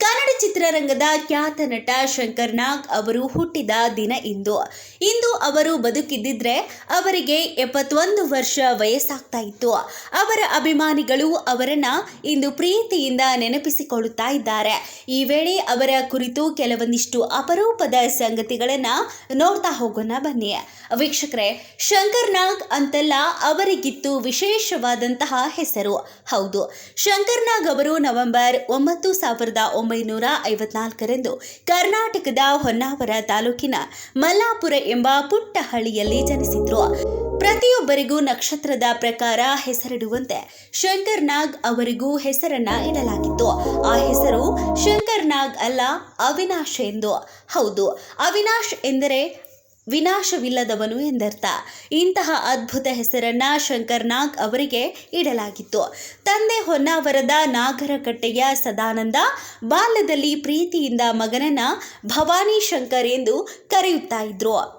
ಕನ್ನಡ ಚಿತ್ರರಂಗದ ಖ್ಯಾತ ನಟ ಶಂಕರ್ ನಾಗ್ ಅವರು ಹುಟ್ಟಿದ ದಿನ ಇಂದು. ಇಂದು ಅವರು ಬದುಕಿದ್ದಿದ್ರೆ ಅವರಿಗೆ ಎಪ್ಪತ್ತೊಂದು ವರ್ಷ ವಯಸ್ಸಾಗ್ತಾ ಇತ್ತು. ಅವರ ಅಭಿಮಾನಿಗಳು ಅವರನ್ನ ಇಂದು ಪ್ರೀತಿಯಿಂದ ನೆನಪಿಸಿಕೊಳ್ಳುತ್ತಾ ಇದ್ದಾರೆ. ಈ ವೇಳೆ ಅವರ ಕುರಿತು ಕೆಲವೊಂದಿಷ್ಟು ಅಪರೂಪದ ಸಂಗತಿಗಳನ್ನ ನೋಡ್ತಾ ಹೋಗೋಣ ಬನ್ನಿ. ವೀಕ್ಷಕರೇ, ಶಂಕರ್ ನಾಗ್ ಅಂತೆಲ್ಲ ಅವರಿಗಿತ್ತು ವಿಶೇಷವಾದಂತಹ ಹೆಸರು. ಹೌದು, ಶಂಕರ್ ನಾಗ್ ಅವರು ನವೆಂಬರ್ ಒಂಬತ್ತು ಸಾವಿರದ ಒಂಬೈನೂರ ಐವತ್ನಾಲ್ಕರಂದು ಕರ್ನಾಟಕದ ಹೊನ್ನಾವರ ತಾಲೂಕಿನ ಮಲ್ಲಾಪುರ ಎಂಬ ಪುಟ್ಟ ಹಳ್ಳಿಯಲ್ಲಿ ಜನಿಸಿದ್ರು. ಪ್ರತಿಯೊಬ್ಬರಿಗೂ ನಕ್ಷತ್ರದ ಪ್ರಕಾರ ಹೆಸರಿಡುವಂತೆ ಶಂಕರ್ ನಾಗ್ ಅವರಿಗೂ ಹೆಸರನ್ನ ಇಡಲಾಗಿತ್ತು. ಆ ಹೆಸರು ಶಂಕರ್ ನಾಗ್ ಅಲ್ಲ, ಅವಿನಾಶ್ ಎಂದು. ಹೌದು, ಅವಿನಾಶ್ ಎಂದರೆ ವಿನಾಶವಿಲ್ಲದವನು ಎಂದರ್ಥ. ಇಂತಹ ಅದ್ಭುತ ಹೆಸರನ್ನ ಶಂಕರ್ ನಾಗ್ ಅವರಿಗೆ ಇಡಲಾಗಿತ್ತು. ತಂದೆ ಹೊನ್ನಾವರದ ನಾಗರಕಟ್ಟೆಯ ಸದಾನಂದ ಬಾಲ್ಯದಲ್ಲಿ ಪ್ರೀತಿಯಿಂದ ಮಗನನ್ನ ಭವಾನಿ ಶಂಕರ್ ಎಂದು ಕರೆಯುತ್ತಾ ಇದ್ರು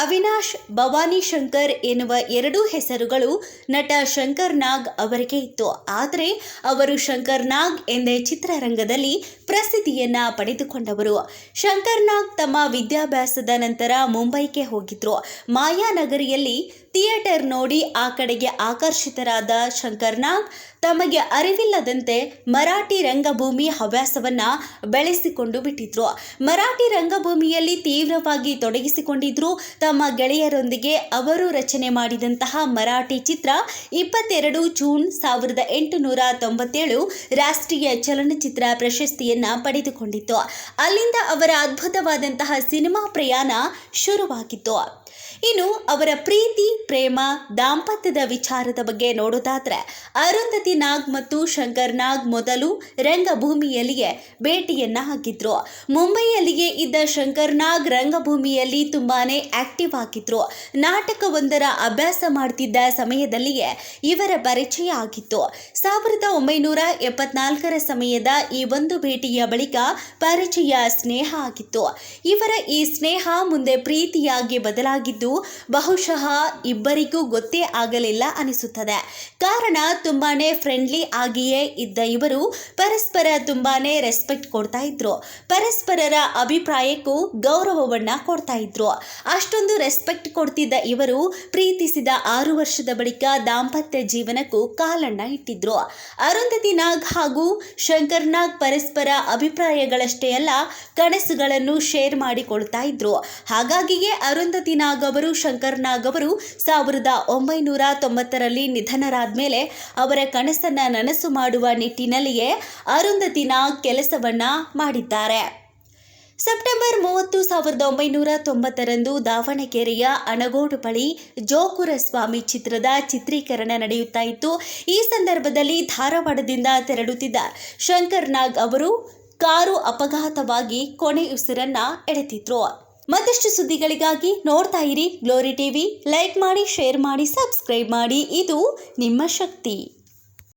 ಅವಿನಾಶ್ ಭವಾನಿ ಶಂಕರ್ ಎನ್ನುವ ಎರಡೂ ಹೆಸರುಗಳು ನಟ ಶಂಕರ್ ನಾಗ್ ಅವರಿಗೆ ಇತ್ತು. ಆದರೆ ಅವರು ಶಂಕರ್ ನಾಗ್ ಎಂದೇ ಚಿತ್ರರಂಗದಲ್ಲಿ ಪ್ರಸಿದ್ಧಿಯನ್ನ ಪಡೆದುಕೊಂಡವರು. ಶಂಕರ್ ನಾಗ್ ತಮ್ಮ ವಿದ್ಯಾಭ್ಯಾಸದ ನಂತರ ಮುಂಬೈಗೆ ಹೋಗಿದ್ರು. ಮಾಯಾನಗರಿಯಲ್ಲಿ ಥಿಯೇಟರ್ ನೋಡಿ ಆ ಕಡೆಗೆ ಆಕರ್ಷಿತರಾದ ಶಂಕರ್ ನಾಗ್ ತಮಗೆ ಅರಿವಿಲ್ಲದಂತೆ ಮರಾಠಿ ರಂಗಭೂಮಿ ಹವ್ಯಾಸವನ್ನು ಬೆಳೆಸಿಕೊಂಡು ಬಿಟ್ಟಿದ್ರು. ಮರಾಠಿ ರಂಗಭೂಮಿಯಲ್ಲಿ ತೀವ್ರವಾಗಿ ತೊಡಗಿಸಿಕೊಂಡಿದ್ರು. ತಮ್ಮ ಗೆಳೆಯರೊಂದಿಗೆ ಅವರು ರಚನೆ ಮಾಡಿದಂತಹ ಮರಾಠಿ ಚಿತ್ರ ಇಪ್ಪತ್ತೆರಡು ಜೂನ್ ಸಾವಿರದ ಎಂಟುನೂರ ತೊಂಬತ್ತೇಳು ರಾಷ್ಟ್ರೀಯ ಚಲನಚಿತ್ರ ಪ್ರಶಸ್ತಿಯನ್ನ ಪಡೆದುಕೊಂಡಿತ್ತು. ಅಲ್ಲಿಂದ ಅವರ ಅದ್ಭುತವಾದಂತಹ ಸಿನಿಮಾ ಪ್ರಯಾಣ ಶುರುವಾಗಿತ್ತು. ಇನ್ನು ಅವರ ಪ್ರೀತಿ, ಪ್ರೇಮ, ದಾಂಪತ್ಯದ ವಿಚಾರದ ಬಗ್ಗೆ ನೋಡೋದಾದ್ರೆ ಅರುಂಧತಿ ನಾಗ್ ಮತ್ತು ಶಂಕರ್ ನಾಗ್ ಮೊದಲು ರಂಗಭೂಮಿಯಲ್ಲಿಯೇ ಭೇಟಿಯನ್ನ ಹಾಕಿದ್ರು. ಮುಂಬೈಯಲ್ಲಿಯೇ ಇದ್ದ ಶಂಕರ್ ನಾಗ್ ರಂಗಭೂಮಿಯಲ್ಲಿ ತುಂಬಾನೇ ಆಕ್ಟಿವ್ ಆಗಿದ್ರು. ನಾಟಕವೊಂದರ ಅಭ್ಯಾಸ ಮಾಡ್ತಿದ್ದ ಸಮಯದಲ್ಲಿಯೇ ಇವರ ಪರಿಚಯ ಆಗಿತ್ತು. ಸಾವಿರದ ಒಂಬೈನೂರ ಎಪ್ಪತ್ನಾಲ್ಕರ ಸಮಯದ ಈ ಒಂದು ಭೇಟಿಯ ಬಳಿಕ ಪರಿಚಯ ಸ್ನೇಹ ಆಗಿತ್ತು. ಇವರ ಈ ಸ್ನೇಹ ಮುಂದೆ ಪ್ರೀತಿಯಾಗಿ ಬದಲಾಗಿದ್ದು ಬಹುಶಃ ಇಬ್ಬರಿಗೂ ಗೊತ್ತೇ ಆಗಲಿಲ್ಲ ಅನಿಸುತ್ತದೆ. ಕಾರಣ ತುಂಬಾನೇ ಫ್ರೆಂಡ್ಲಿ ಆಗಿಯೇ ಇದ್ದ ಇವರು ಪರಸ್ಪರ ತುಂಬಾನೇ ರೆಸ್ಪೆಕ್ಟ್ ಕೊಡ್ತಾ ಇದ್ರು. ಪರಸ್ಪರರ ಅಭಿಪ್ರಾಯಕ್ಕೂ ಗೌರವವನ್ನ ಕೊಡ್ತಾ ಇದ್ರು. ಅಷ್ಟೊಂದು ರೆಸ್ಪೆಕ್ಟ್ ಕೊಡ್ತಿದ್ದ ಇವರು ಪ್ರೀತಿಸಿದ ಆರು ವರ್ಷದ ಬಳಿಕ ದಾಂಪತ್ಯ ಜೀವನಕ್ಕೂ ಕಾಲನ್ನ ಇಟ್ಟಿದ್ರು. ಅರುಂಧತಿ ನಾಗ್ ಹಾಗೂ ಶಂಕರ್ ನಾಗ್ ಪರಸ್ಪರ ಅಭಿಪ್ರಾಯಗಳಷ್ಟೇ ಅಲ್ಲ, ಕನಸುಗಳನ್ನು ಶೇರ್ ಮಾಡಿಕೊಳ್ತಾ ಇದ್ರು. ಹಾಗಾಗಿಯೇ ಅರುಂಧತಿ ನಾಗ್ ಅವರು, ಶಂಕರ್ ನಾಗ್ ಅವರು ಸಾವಿರದ ಒಂಬೈನೂರ ತೊಂಬತ್ತರಲ್ಲಿ ನಿಧನರಾದ ಮೇಲೆ ಅವರ ಕನಸನ್ನ ನನಸು ಮಾಡುವ ನಿಟ್ಟಿನಲ್ಲಿಯೇ ಅರುಂಧತಿ ನಾಗ್ ಕೆಲಸವನ್ನ ಮಾಡಿದ್ದಾರೆ. ಸೆಪ್ಟೆಂಬರ್ ಮೂವತ್ತು ಸಾವಿರದ ಒಂಬೈನೂರ ತೊಂಬತ್ತರಂದು ದಾವಣಗೆರೆಯ ಅಣಗೋಡು ಬಳಿ ಸ್ವಾಮಿ ಚಿತ್ರದ ಚಿತ್ರೀಕರಣ ನಡೆಯುತ್ತಾ ಇತ್ತು. ಈ ಸಂದರ್ಭದಲ್ಲಿ ಧಾರವಾಡದಿಂದ ತೆರಳುತ್ತಿದ್ದ ಶಂಕರ್ ನಾಗ್ ಅವರು ಕಾರು ಅಪಘಾತವಾಗಿ ಕೊನೆ ಉಸಿರನ್ನ ಎಳೆತಿದ್ರು ಮತ್ತಷ್ಟು ಸುದ್ದಿಗಳಿಗಾಗಿ ನೋಡ್ತಾ ಇರಿ ಗ್ಲೋರಿ ಟಿವಿ. ಲೈಕ್ ಮಾಡಿ, ಶೇರ್ ಮಾಡಿ, ಸಬ್ಸ್ಕ್ರೈಬ್ ಮಾಡಿ. ಇದು ನಿಮ್ಮ ಶಕ್ತಿ.